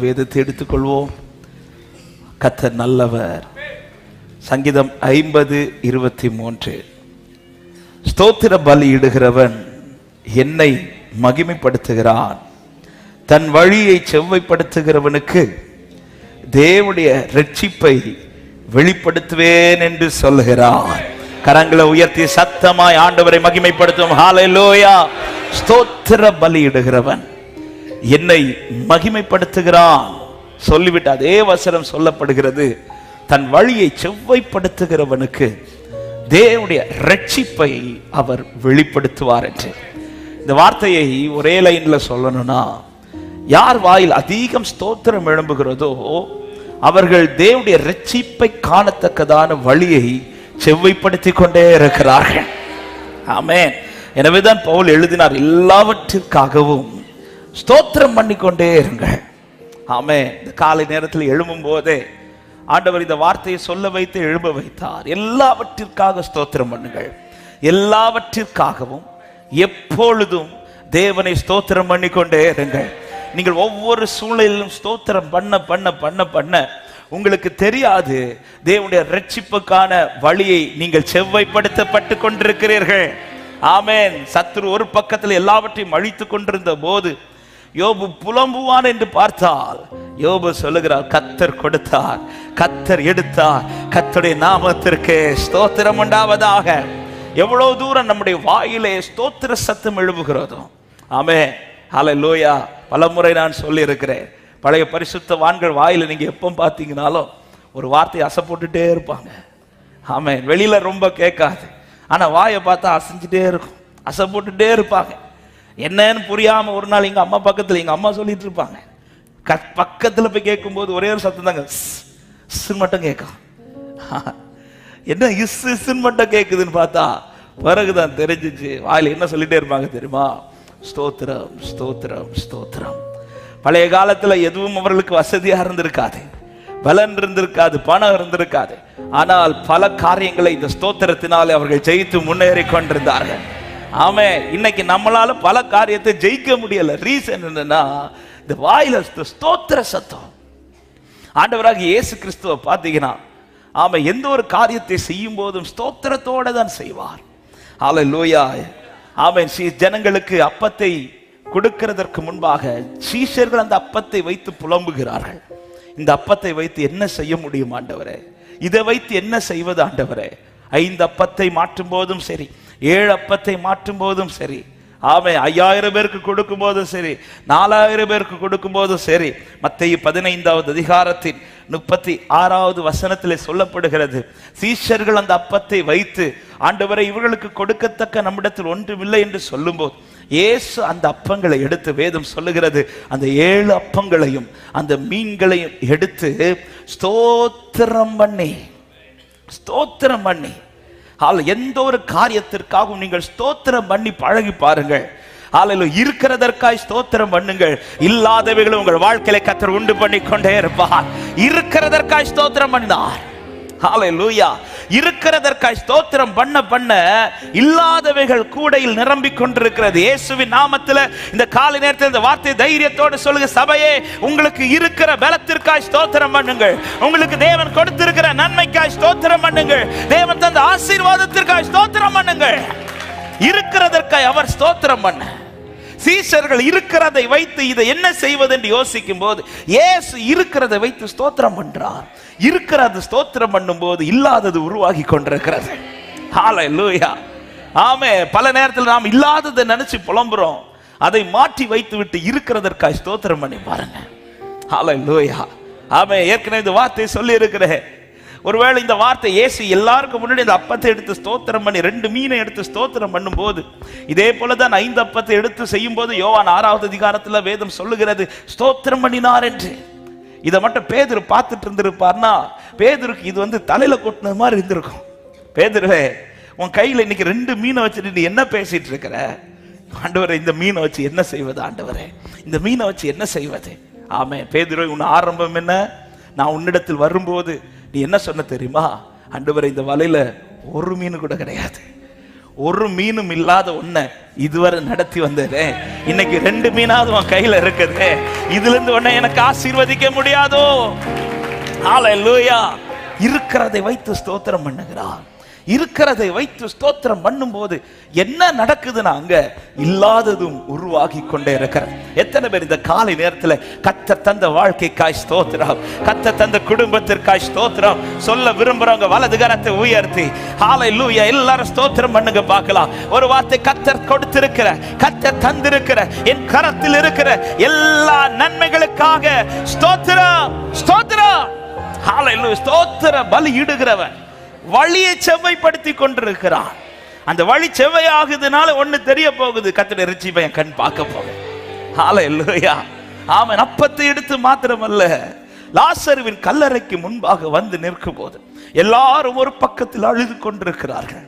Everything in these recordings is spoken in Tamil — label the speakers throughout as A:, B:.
A: வேதத்தை எடுத்துக்கொள்வோம். கத்த நல்லவர். சங்கீதம் ஐம்பது இருபத்தி மூன்று. ஸ்தோத்திர பலியிடுகிறவன் என்னை மகிமைப்படுத்துகிறான். தன் வழியை செவ்வைப்படுத்துகிறவனுக்கு தேவனுடைய ரட்சிப்பை வெளிப்படுத்துவேன் என்று சொல்லுகிறான் கரங்களை உயர்த்தி சத்தமாய் ஆண்டவரை மகிமைப்படுத்தும் ஹalleluya ஸ்தோத்திர பலியிடுகிறவன். என்னை மகிமைப்படுத்துகிறான். சொல்லிவிட்டு அதே வசனம் சொல்லப்படுகிறது. தன் வழியை செவ்வைப்படுத்துகிறவனுக்கு தேவனுடைய ரட்சிப்பை அவர் வெளிப்படுத்துவார் என்று. இந்த வார்த்தையை ஒரே லைன்ல சொல்லணும்னா யார் வாயில் அதிகம் ஸ்தோத்திரம் எழும்புகிறதோ அவர்கள் தேவனுடைய ரட்சிப்பை காணத்தக்கதான வழியை செவ்வைப்படுத்தி கொண்டே இருக்கிறார்கள். ஆமென். எனவேதான் பவுல் எழுதினார் எல்லாவற்றிற்காகவும் ஸ்தோத்திரம் பண்ணிக்கொண்டே இருங்கள். ஆமே இந்த காலை நேரத்தில் எழும்பும் போதே ஆண்டவர் இந்த வார்த்தையை சொல்ல வைத்து எழும்ப வைத்தார். எல்லாவற்றிற்காக ஸ்தோத்திரம் பண்ணுங்கள். எல்லாவற்றிற்காகவும் எப்பொழுதும் தேவனை ஸ்தோத்திரம் பண்ணிக்கொண்டே இருங்கள். நீங்கள் ஒவ்வொரு சூழ்நிலையிலும் ஸ்தோத்திரம் பண்ண பண்ண பண்ண பண்ண உங்களுக்கு தெரியாது. தேவனுடைய ரட்சிப்புக்கான வழியை நீங்கள் செவ்வைப்படுத்தப்பட்டு கொண்டிருக்கிறீர்கள். ஆமேன். சத்துரு ஒரு பக்கத்தில் எல்லாவற்றையும் அழித்து கொண்டிருந்த போது யோபு புலம்புவான் என்று பார்த்தால் யோபு சொல்லுகிறார் கத்தர் கொடுத்தார் கத்தர் எடுத்தார் கத்தருடைய நாமத்திற்கு ஸ்தோத்திரம் உண்டாவதாக. எவ்வளவு தூரம் நம்முடைய வாயிலே ஸ்தோத்திர சத்தம் எழுப்புகிறதோ ஆமே ஹalleluya. பலமுறை நான் சொல்லியிருக்கிறேன். பழைய பரிசுத்த வான்கள் வாயில நீங்க எப்போ பார்த்தீங்கனாலும் ஒரு வார்த்தையை அசப்போட்டுட்டே இருப்பாங்க. ஆமே வெளியில ரொம்ப கேட்காது. ஆனா வாயை பார்த்தா அசைஞ்சிட்டே இருக்கும். அசை போட்டுட்டே இருப்பாங்க. என்னன்னு புரியாம ஒரு நாள் எங்க அம்மா பக்கத்துல எங்க அம்மா சொல்லிட்டு இருப்பாங்க. க- பக்கத்துல போய் கேட்கும்போது ஒரே ஒரு சத்தம் தாங்க ஸ் மட்டும் கேட்கும். என்ன இஸ் இஸ்ன்னு மட்டும் கேட்குதுன்னு பார்த்தா பிறகுதான் தெரிஞ்சிச்சு. வாயில என்ன சொல்லிட்டே இருப்பாங்க தெரியுமா? ஸ்தோத்திரம் ஸ்தோத்திரம் ஸ்தோத்திரம். பழைய காலத்துல எதுவும் அவர்களுக்கு வசதியா இருந்திருக்காது. பலன் இருந்திருக்காது பணம் இருந்திருக்காது. ஆனால் பல காரியங்களை இந்த ஸ்தோத்திரத்தினாலே அவர்கள் ஜெயித்து முன்னேறி கொண்டிருந்தார்கள். ஆமே இன்னைக்கு நம்மளால பல காரியத்தை ஜெயிக்க முடியல. ரீசன் என்னன்னா இந்த வாயில ஸ்தோத்திர சத்தம். ஆண்டவராக இயேசு கிறிஸ்துவ பார்த்தீங்கன்னா ஆமா எந்த ஒரு காரியத்தை செய்யும் போதும் ஸ்தோத்திரத்தோட தான் செய்வார். ஆலை லோயா ஆமென் சீ ஜனங்களுக்கு அப்பத்தை கொடுக்கிறதற்கு முன்பாக சீஷர்கள் அந்த அப்பத்தை வைத்து புலம்புகிறார்கள். இந்த அப்பத்தை வைத்து என்ன செய்ய முடியும் ஆண்டவரே? இதை வைத்து என்ன செய்வது ஆண்டவரே? ஐந்து அப்பத்தை மாற்றும் போதும் சரி ஏழு அப்பத்தை மாற்றும் போதும் சரி. ஆமை ஐயாயிரம் பேருக்கு கொடுக்கும் போதும் சரி நாலாயிரம் பேருக்கு கொடுக்கும் போதும் சரி மத்திய பதினைந்தாவது அதிகாரத்தின் முப்பத்தி ஆறாவது வசனத்தில் சொல்லப்படுகிறது. சீஷர்கள் அந்த அப்பத்தை வைத்து ஆண்டவரை இவர்களுக்கு கொடுக்கத்தக்க நம்மிடத்தில் ஒன்றுமில்லை என்று சொல்லும்போது இயேசு அந்த அப்பங்களை எடுத்து வேதம் சொல்லுகிறது. அந்த ஏழு அப்பங்களையும் அந்த மீன்களையும் எடுத்து ஸ்தோத்திரம் பண்ணி ஸ்தோத்திரம் பண்ணி ஆள் எந்த ஒரு காரியத்திற்காகவும் நீங்கள் ஸ்தோத்திரம் பண்ணி பழகி பாருங்கள். ஆலையில் இருக்கிறதற்காய் ஸ்தோத்திரம் பண்ணுங்கள். இல்லாதவைகளும் உங்கள் வாழ்க்கையில கத்தர் உண்டு பண்ணி கொண்டே இருப்பார். இருக்கிறதற்காய் ஸ்தோத்திரம் பண்ணினார். ஹalleluya இருக்கிறதற்காய் ஸ்தோத்திரம் பண்ண பண்ண இல்லாதவைகள் கூடையில் நிரம்பிக் கொண்டிருக்கிறது. இயேசுவின் நாமத்தில் இந்த காலை நேரத்தில் இந்த வார்த்தை தைரியத்தோடு சொல்லுங்க சபையே உங்களுக்கு இருக்கிற பலத்திற்காய் ஸ்தோத்திரம் பண்ணுங்கள். உங்களுக்கு தேவன் கொடுத்திருக்கிற நன்மைக்காய் ஸ்தோத்திரம் பண்ணுங்கள். தேவன் தந்த ஆசீர்வாதத்திற்காய் ஸ்தோத்திரம் பண்ணுங்கள். இருக்கிறதற்காய் அவர் ஸ்தோத்திரம் பண்ண. சீஷர்கள் இருக்கிறதை வைத்து இதை என்ன செய்வது என்று யோசிக்கும் போது ஏசு இருக்கிறதை வைத்து ஸ்தோத்திரம் பண்றார். இருக்கிறது ஸ்தோத்திரம் பண்ணும்போது இல்லாதது உருவாகி கொண்டிருக்கிறது. ஹாலூயா ஆமே பல நேரத்தில் நாம் இல்லாததை நினைச்சு புலம்புறோம். அதை மாற்றி வைத்து விட்டு இருக்கிறதற்காய் ஸ்தோத்திரம் பண்ணி பாருங்க. ஹாலூயா ஆமே ஏற்கனவே இந்த வார்த்தையை சொல்லி இருக்கிறேன் ஒருவேளை இந்த வார்த்தை இயேசு எல்லாருக்கும் முன்னாடி இந்த அப்பத்தை எடுத்து ஸ்தோத்திரம் பண்ணி ரெண்டு மீனை எடுத்து ஸ்தோத்திரம் பண்ணும்போது இதே போல தான் ஐந்து அப்பத்தை எடுத்து செய்யும் போது யோவான் ஆறாவது அதிகாரத்தில் வேதம் சொல்லுகிறது ஸ்தோத்திரம் பண்ணினார் என்று. இதை மட்டும் பேதுரு பார்த்துட்டு இருந்திருப்பார்னா பேதுருக்கு இது வந்து தலையில கொட்டினது மாதிரி இருந்திருக்கும். பேதுருவே உன் கையில் இன்னைக்கு ரெண்டு மீனை வச்சுட்டு நீ என்ன பேசிட்டு இருக்கிற? ஆண்டவரே இந்த மீனை வச்சு என்ன செய்வது ஆண்டவரே? இந்த மீனை வச்சு என்ன செய்வது? ஆமே பேதுரை உன் ஆரம்பம் என்ன? நான் உன்னிடத்தில் வரும்போது நீ என்ன சொன்ன தெரியுமா? ஆண்டவரே இந்த வலையில ஒரு மீன் கூட கிடையாது. ஒரு மீனும் இல்லாத ஒண்ண இதுவரை நடத்தி வந்ததே. இன்னைக்கு ரெண்டு மீனாவது உன் கையில இருக்குது. இதுல இருந்து உன்னை எனக்கு ஆசீர்வதிக்க முடியாதோ? ஹalleluya இருக்கிறதை வைத்து ஸ்தோத்திரம் பண்ணுகிறான் இருக்கிறதை வைத்து ஸ்தோத்திரம் பண்ணும்போது என்ன நடக்குதுன்னா அங்க இல்லாததும் உருவாகி கொண்டே இருக்கிறது. எத்தனை பேர் இந்த காலை நேரத்துல கத்த தந்த வாழ்க்கைக்காய் ஸ்தோத்திரம் கத்த தந்த குடும்பத்திற்காய் ஸ்தோத்திரம் சொல்ல விரும்புறவங்க வலது கரத்தை உயர்த்தி ஹாலை லூயா எல்லாரும் ஸ்தோத்திரம் பண்ணுங்க பார்க்கலாம். ஒரு வார்த்தை கத்தர் கொடுத்திருக்கிற கத்தர் தந்திருக்கிற என் கரத்தில் இருக்கிற எல்லா நன்மைகளுக்காக ஸ்தோத்திரம் ஸ்தோத்திரம். ஸ்தோத்திர பலி இடுகிறவன் வழியை செவ்வைப்படுத்தி கொண்டிருக்கிறான். அந்த வழி செவ்வையாகுதுனால ஒண்ணு தெரிய போகுது. கத்திர ரிச்சி பையன் கண் பார்க்க ஆல இல்லையா அவன் அப்பத்தை எடுத்து மாத்திரமல்ல லாசருவின் கல்லறைக்கு முன்பாக வந்து நிற்கும் போது எல்லாரும் ஒரு பக்கத்தில் அழுது கொண்டிருக்கிறார்கள்.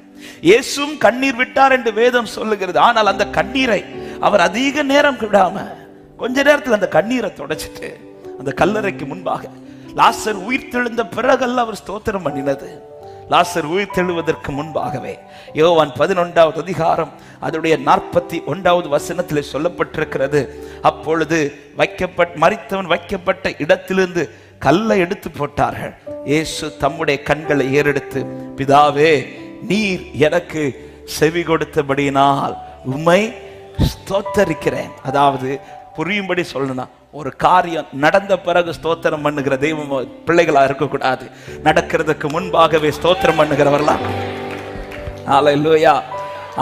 A: இயேசும் கண்ணீர் விட்டார் என்று வேதம் சொல்லுகிறது. ஆனால் அந்த கண்ணீரை அவர் அதிக நேரம் விடாம கொஞ்ச நேரத்தில் அந்த கண்ணீரை தொடச்சிட்டு அந்த கல்லறைக்கு முன்பாக லாசர் உயிர் தெழுந்த பிறகல்ல அவர் ஸ்தோத்திரம் பண்ணினது. லாசர் உயிர் தெழுவதற்கு முன்பாகவே யோவான் பதினொன்றாவது அதிகாரம் அதனுடைய நாற்பத்தி ஒன்றாவது வசனத்தில் சொல்லப்பட்டிருக்கிறது. அப்பொழுது வைக்கப்பட் மறித்தவன் வைக்கப்பட்ட இடத்திலிருந்து கல்லை எடுத்து போட்டார்கள். இயேசு தம்முடைய கண்களை ஏறெடுத்து பிதாவே நீர் எனக்கு செவி கொடுத்தபடியினால் உம்மை ஸ்தோத்தரிக்கிறேன். அதாவது புரியும்படி சொல்லணும் ஒரு காரியம் நடந்த பிறகு ஸ்தோத்திரம் பண்ணுகிற தெய்வம் பிள்ளைகளாக இருக்கக்கூடாது. நடக்கிறதுக்கு முன்பாகவே ஸ்தோத்திரம் பண்ணுகிறவர்களா? இல்லையா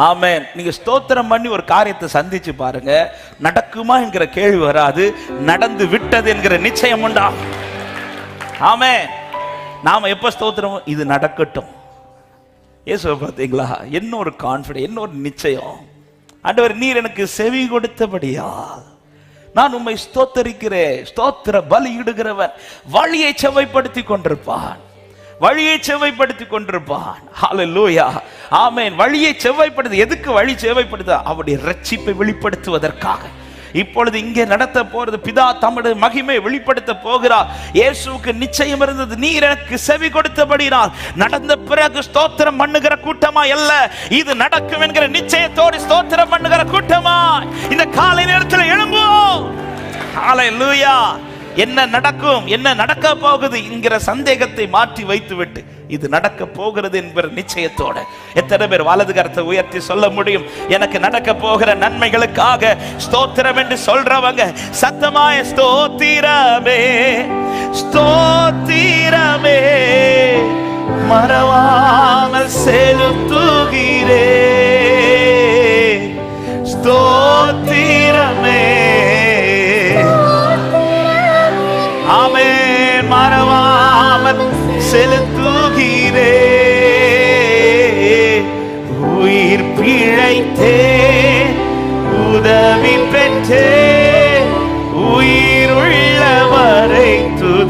A: ஆமென் நீங்க ஸ்தோத்திரம் பண்ணி ஒரு காரியத்தை சந்திச்சு பாருங்க. நடக்குமா என்கிற கேள்வி வராது. நடந்து விட்டது என்கிற நிச்சயம் உண்டா? ஆமே நாம எப்ப ஸ்தோத்திரம்? இது நடக்கட்டும். இயேசுவை பார்த்தீங்களா? என்ன ஒரு கான்ஃபிடென்ட் என்ன ஒரு நிச்சயம்? ஆண்டவர் நீர் எனக்கு செவி கொடுத்தபடியா நான் உம்மை ஸ்தோத்தரிக்கிறேன். ஸ்தோத்திர பலியிடுகிறவன் வழியை செவ்வைப்படுத்தி கொண்டிருப்பான். வழியை செவ்வாய்ப்படுத்தி கொண்டிருப்பான். ஹalleluya ஆமென். வழியை செவ்வைப்படுத்து எதுக்கு வழி செவ்வாய்ப்படுத்த அவருடைய ரட்சிப்பை வெளிப்படுத்துவதற்காக. இப்பொழுது இங்கே நடத்த போறது பிதா தம்முடைய மகிமை வெளிப்படுத்த போகிறார். இயேசுக்கு நிச்சயம் இருந்தது. நீர் எனக்கு செவி கொடுத்தபடினால் நடந்த பிறகு ஸ்தோத்திரம் பண்ணுகிற கூட்டமா அல்ல. இது நடக்கும் என்கிற நிச்சயத்தோடு ஸ்தோத்திரம் பண்ணுகிற கூட்டமா? இந்த காலை நேரத்தில் எழும்புவோம். லூயா என்ன நடக்கும் என்ன நடக்க போகுது என்கிற சந்தேகத்தை மாற்றி வைத்துவிட்டு இது நடக்க போகிறது என்பது நிச்சயத்தோட. எத்தனை பேர் வலது கரத்தை உயர்த்தி சொல்ல முடியும்? எனக்கு நடக்க போகிற நன்மைகளுக்காக ஸ்தோத்திரம் என்று சொல்றவங்க சத்தமாய ஸ்தோத்திரமே ஸ்தோத்திரமே மறவாமல் செலுத்துகிறேன்.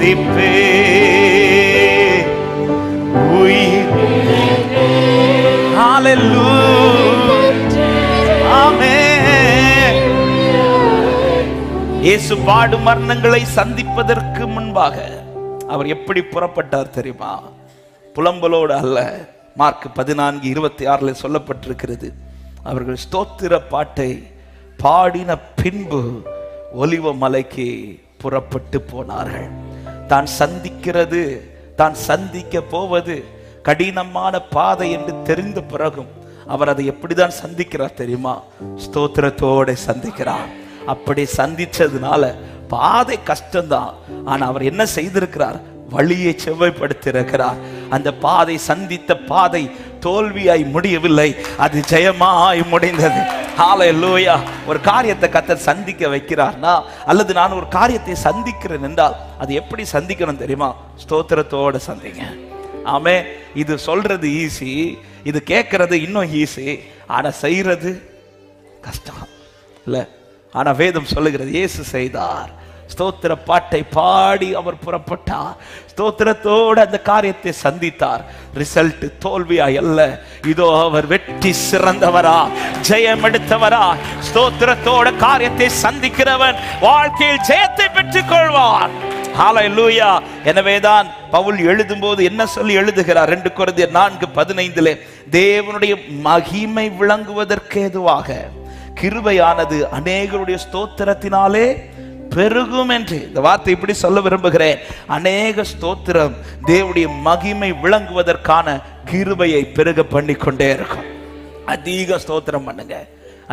A: துதிப்பே உயிர். இயேசு பாடு மரணங்களை சந்திப்பதற்கு முன்பாக அவர் எப்படி புறப்பட்டார் தெரியுமா? புலம்பலோடு அல்ல. மார்க் பதினான்கு இருபத்தி ஆறுல சொல்லப்பட்டிருக்கிறது. அவர்கள் ஸ்தோத்திர பாட்டை பாடின பின்பு ஒலிவ மலைக்கு புறப்பட்டு போனார்கள். தான் சந்திக்கிறது தான் சந்திக்க போவது கடினமான பாதை என்று தெரிந்த பிறகும் அவர் அதை எப்படிதான் சந்திக்கிறார் தெரியுமா? ஸ்தோத்திரத்தோட சந்திக்கிறார். அப்படி சந்திச்சதுனால பாதை கஷ்டம்தான். ஆனா அவர் என்ன செய்திருக்கிறார்? வழியை செவ்வாய்ப்படுத்தியிருக்கிறார். அந்த பாதை சந்தித்த பாதை தோல்வியாய் முடியவில்லை அது ஜெயமாய் முடிந்தது. ஹalleluya ஒரு காரியத்தை கத்தர் சந்திக்க வைக்கிறார்னா அல்லது நான் ஒரு காரியத்தை சந்திக்கிறேன் என்றால் அது எப்படி சந்திக்கணும் தெரியுமா? ஸ்தோத்திரத்தோட சந்திங்க. ஆமே இது சொல்றது ஈஸி இது கேட்கறது இன்னும் ஈஸி ஆனா செய்யறது கஷ்டம். இல்ல ஆனா வேதம் சொல்லுகிறது இயேசு செய்தார். ஸ்தோத்திர பாட்டை பாடி அவர் புறப்பட்டார். ஸ்தோத்திரத்தோடு அந்த காரியத்தை சந்தித்தார். ரிசல்ட் தோல்வியா அல்ல. இதோ அவர் வெற்றி சிறந்தவரா ஜெயம் எடுத்தவரா ஸ்தோத்திரத்தோட காரியத்தை சந்திக்கிறவன் வாழ்க்கையில் ஜெயத்தை பெற்றுக் கொள்வார் ஹாலூயா எனவேதான் பவுல் எழுதும்போது என்ன சொல்லி எழுதுகிறார்? ரெண்டு குறைந்த நான்கு பதினைந்திலே தேவனுடைய மகிமை விளங்குவதற்கு ஏதுவாக கிருபையானது அநேகருடைய ஸ்தோத்திரத்தினாலே பெருகும் என்று இந்த வார்த்தை இப்படி சொல்ல விரும்புகிறேன். அநேக ஸ்தோத்திரம் தேவனுடைய மகிமை விளங்குவதற்கான கிருபையை பெருக பண்ணி கொண்டே இருக்கும். அதிக ஸ்தோத்திரம் பண்ணுங்க.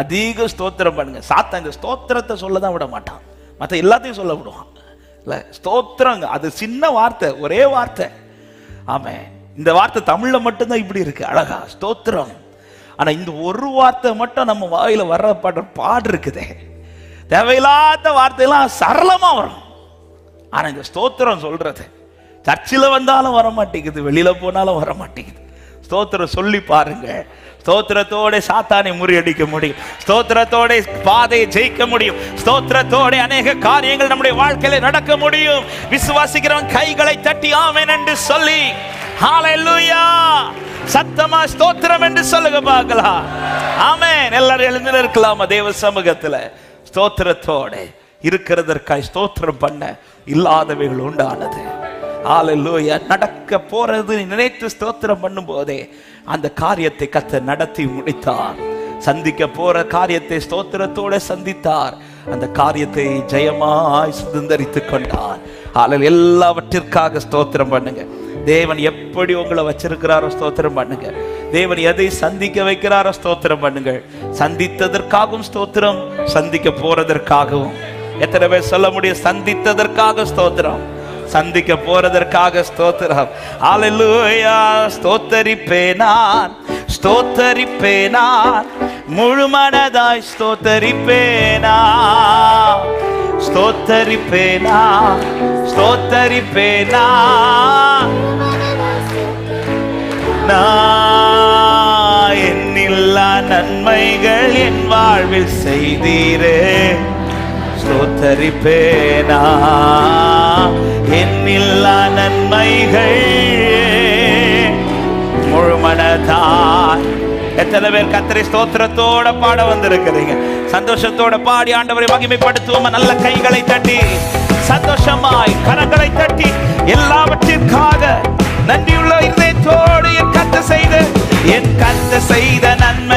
A: அதிக ஸ்தோத்திரம் பண்ணுங்க. சாத்தா இந்த ஸ்தோத்திரத்தை சொல்ல தான் விட மாட்டான். மற்ற எல்லாத்தையும் சொல்ல விடுவான். இல்லை ஸ்தோத்திரங்க அது சின்ன வார்த்தை ஒரே வார்த்தை. ஆமே இந்த வார்த்தை தமிழில் மட்டும்தான் இப்படி இருக்கு அழகா ஸ்தோத்திரம். ஆனால் இந்த ஒரு வார்த்தை மட்டும் நம்ம வாயில் வர்ற பாடுற பாடு இருக்குதே. தேவையில்லாத வார்த்தையெல்லாம் சரளமா வரும். ஆனால் இந்த ஸ்தோத்திரம் சொல்றது சர்ச்சில் வந்தாலும் வர மாட்டேங்குது வெளியில போனாலும் வர மாட்டேங்குது ஸ்தோத்திரம் சொல்லி பாருங்க. ஸ்தோத்திரத்தோட சாத்தானை முறியடிக்க முடியும். ஸ்தோத்திரத்தோட பாதையை ஜெயிக்க முடியும். ஸ்தோத்திரத்தோட அநேக காரியங்கள் நம்முடைய வாழ்க்கையில நடக்க முடியும். விசுவாசிக்கிறவன் கைகளை தட்டி ஆமேன் என்று சொல்லி ஹalleluya! சத்தமா ஸ்தோத்திரம் என்று சொல்லுங்க பார்க்கலாம். ஆமென். எல்லாரும் எழுந்து இருக்கலாமா தேவ சமூகத்துல? ஸ்தோத்திரத்தோட இருக்கிறதற்காய் ஸ்தோத்திரம் பண்ண இல்லாதவைகள் உண்டானது. ஹalleluya நடக்க போறது நினைத்து ஸ்தோத்திரம் பண்ணும் போதே அந்த காரியத்தை கத்த நடத்தி முடித்தார். சந்திக்க போற காரியத்தை ஸ்தோத்திரத்தோட சந்தித்தார். அந்த காரியத்தை ஜெயமாய் சுதந்தரித்துக் கொண்டார். ஆளல் எல்லாவற்றிற்காக ஸ்தோத்திரம் பண்ணுங்க. தேவன் எப்படி உங்களை வச்சிருக்கிறாரோ ஸ்தோத்திரம் பண்ணுங்க. தேவன் எதை சந்திக்க வைக்கிறாரோ ஸ்தோத்திரம் பண்ணுங்க. சந்தித்ததற்காகவும் ஸ்தோத்திரம் சந்திக்க போறதற்காகவும். எத்தனை பேர் சொல்ல முடியும்? சந்தித்ததற்காக ஸ்தோத்திரம் சந்திக்க போறதற்காக ஸ்தோத்திரம். ஹalleluya ஸ்தோத்தரிப்பேன்? நான் ஸ்தோத்தரிப்பேன்? நான் முழு மனதாய் நான் ஸ்தோத்தரிப்பேனா ஸ்தோத்தரிப்பேனா நான் என்னில்லா நன்மைகள் என் வாழ்வில் செய்தீரே. ஸ்தோத்தரிப்பேனா என்னில்லா நன்மைகள் முழுமனதான் எத்தனை பேர் கத்திரை ஸ்தோத்திரத்தோட பாட வந்திருக்கிறீங்க. சந்தோஷத்தோட பாடி ஆண்டவரை மகிமைப்படுத்துவோம். நல்ல கைகளை தட்டி சந்தோஷமாய் கரங்களை தட்டி எல்லாவற்றிற்காக நன்றியுள்ள இதயத்தோடு என் கத்த செய்த என் கத்த செய்த நன்மை